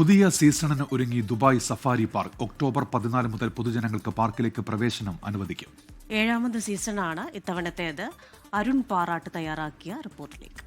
പുതിയ സീസണിന് ഒരുങ്ങി Dubai safari park October പതിനാല് മുതൽ പൊതുജനങ്ങൾക്ക് പാർക്കിലേക്ക് പ്രവേശനം അനുവദിക്കും. ഏഴാമത് സീസണാണ് ഇത്തവണത്തേത്. അരുൺ പാറാട്ട് തയ്യാറാക്കിയ റിപ്പോർട്ടിലേക്ക്.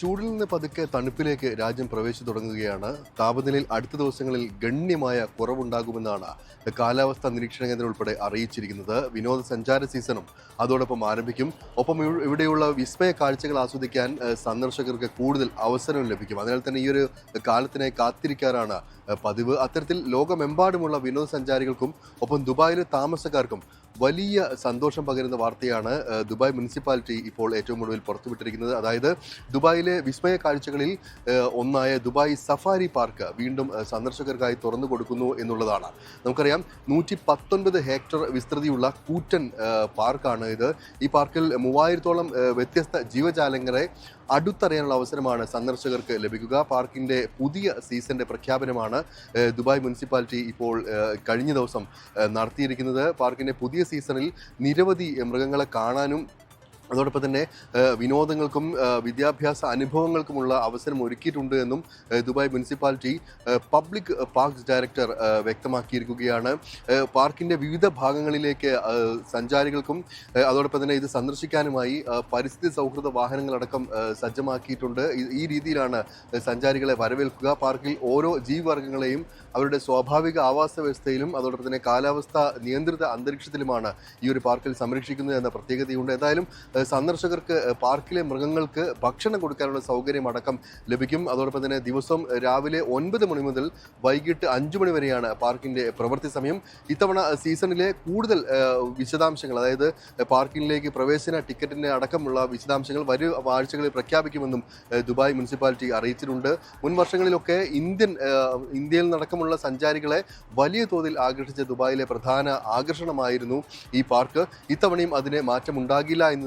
ചൂടിൽ നിന്ന് പതുക്കെ തണുപ്പിലേക്ക് രാജ്യം പ്രവേശിച്ചു തുടങ്ങുകയാണ്. താപനിലയിൽ അടുത്ത ദിവസങ്ങളിൽ ഗണ്യമായ കുറവുണ്ടാകുമെന്നാണ് കാലാവസ്ഥാ നിരീക്ഷണ കേന്ദ്രം ഉൾപ്പെടെ അറിയിച്ചിരിക്കുന്നത്. വിനോദസഞ്ചാര സീസണും അതോടൊപ്പം ആരംഭിക്കും. ഒപ്പം ഇവിടെയുള്ള വിസ്മയ കാഴ്ചകൾ ആസ്വദിക്കാൻ സന്ദർശകർക്ക് കൂടുതൽ അവസരം ലഭിക്കും. അതിനാൽ തന്നെ ഈ ഒരു കാലത്തിനെ കാത്തിരിക്കാറാണ് പതിവ്. അത്തരത്തിൽ ലോകമെമ്പാടുമുള്ള വിനോദസഞ്ചാരികൾക്കും ഒപ്പം ദുബായിലെ താമസക്കാർക്കും വലിയ സന്തോഷം പകരുന്ന വാർത്തയാണ് ദുബായ് മുനിസിപ്പാലിറ്റി ഇപ്പോൾ ഏറ്റവും ഒടുവിൽ പുറത്തുവിട്ടിരിക്കുന്നത്. അതായത് ദുബായിലെ വിസ്മയ കാഴ്ചകളിൽ ഒന്നായ ദുബായ് സഫാരി പാർക്ക് വീണ്ടും സന്ദർശകർക്കായി തുറന്നു കൊടുക്കുന്നു എന്നുള്ളതാണ്. നമുക്കറിയാം നൂറ്റി പത്തൊൻപത് ഹെക്ടർ വിസ്തൃതിയുള്ള കൂറ്റൻ പാർക്കാണ് ഇത്. ഈ പാർക്കിൽ മൂവായിരത്തോളം വ്യത്യസ്ത ജീവജാലങ്ങളെ അടുത്തറിയാനുള്ള അവസരമാണ് സന്ദർശകർക്ക് ലഭിക്കുക. പാർക്കിന്റെ പുതിയ സീസന്റെ പ്രഖ്യാപനമാണ് ദുബായ് മുനിസിപ്പാലിറ്റി ഇപ്പോൾ കഴിഞ്ഞ ദിവസം നടത്തിയിരിക്കുന്നത്. പാർക്കിന്റെ പുതിയ സീസണിൽ നിരവധി മൃഗങ്ങളെ കാണാനും അതോടൊപ്പം തന്നെ വിനോദങ്ങൾക്കും വിദ്യാഭ്യാസ അനുഭവങ്ങൾക്കുമുള്ള അവസരം ഒരുക്കിയിട്ടുണ്ട് എന്നും Dubai municipality public parks director വ്യക്തമാക്കിയിരിക്കുകയാണ്. പാർക്കിന്റെ വിവിധ ഭാഗങ്ങളിലേക്ക് സഞ്ചാരികൾക്കും അതോടൊപ്പം തന്നെ ഇത് സന്ദർശിക്കാനുമായി പരിസ്ഥിതി സൗഹൃദ വാഹനങ്ങളടക്കം സജ്ജമാക്കിയിട്ടുണ്ട്. ഈ- രീതിയിലാണ് സഞ്ചാരികളെ വരവേൽക്കുക. പാർക്കിൽ ഓരോ ജീവിവർഗങ്ങളെയും അവരുടെ സ്വാഭാവിക ആവാസ വ്യവസ്ഥയിലും അതോടൊപ്പം തന്നെ കാലാവസ്ഥ നിയന്ത്രിത അന്തരീക്ഷത്തിലുമാണ് ഈ ഒരു പാർക്കിൽ സംരക്ഷിക്കുന്നത് എന്ന പ്രത്യേകതയുണ്ട്. എന്തായാലും സന്ദർശകർക്ക് പാർക്കിലെ മൃഗങ്ങൾക്ക് ഭക്ഷണം കൊടുക്കാനുള്ള സൗകര്യം അടക്കം ലഭിക്കും. അതോടൊപ്പം തന്നെ ദിവസം രാവിലെ ഒൻപത് മണി മുതൽ വൈകിട്ട് അഞ്ചു മണി വരെയാണ് പാർക്കിന്റെ പ്രവൃത്തി സമയം. ഇത്തവണ സീസണിലെ കൂടുതൽ വിശദാംശങ്ങൾ അതായത് പാർക്കിലേക്ക് പ്രവേശന ടിക്കറ്റിന്റെ അടക്കമുള്ള വിശദാംശങ്ങൾ വരും ആഴ്ചകളിൽ പ്രഖ്യാപിക്കുമെന്നും ദുബായ് മുനിസിപ്പാലിറ്റി അറിയിച്ചിട്ടുണ്ട്. മുൻ വർഷങ്ങളിലൊക്കെ ഇന്ത്യൻ ഇന്ത്യയിൽ നടക്കമുള്ള സഞ്ചാരികളെ വലിയ തോതിൽ ആകർഷിച്ച ദുബായിലെ പ്രധാന ആകർഷണമായിരുന്നു ഈ പാർക്ക്. ഇത്തവണയും അതിന് മാറ്റമുണ്ടാകില്ല എന്ന്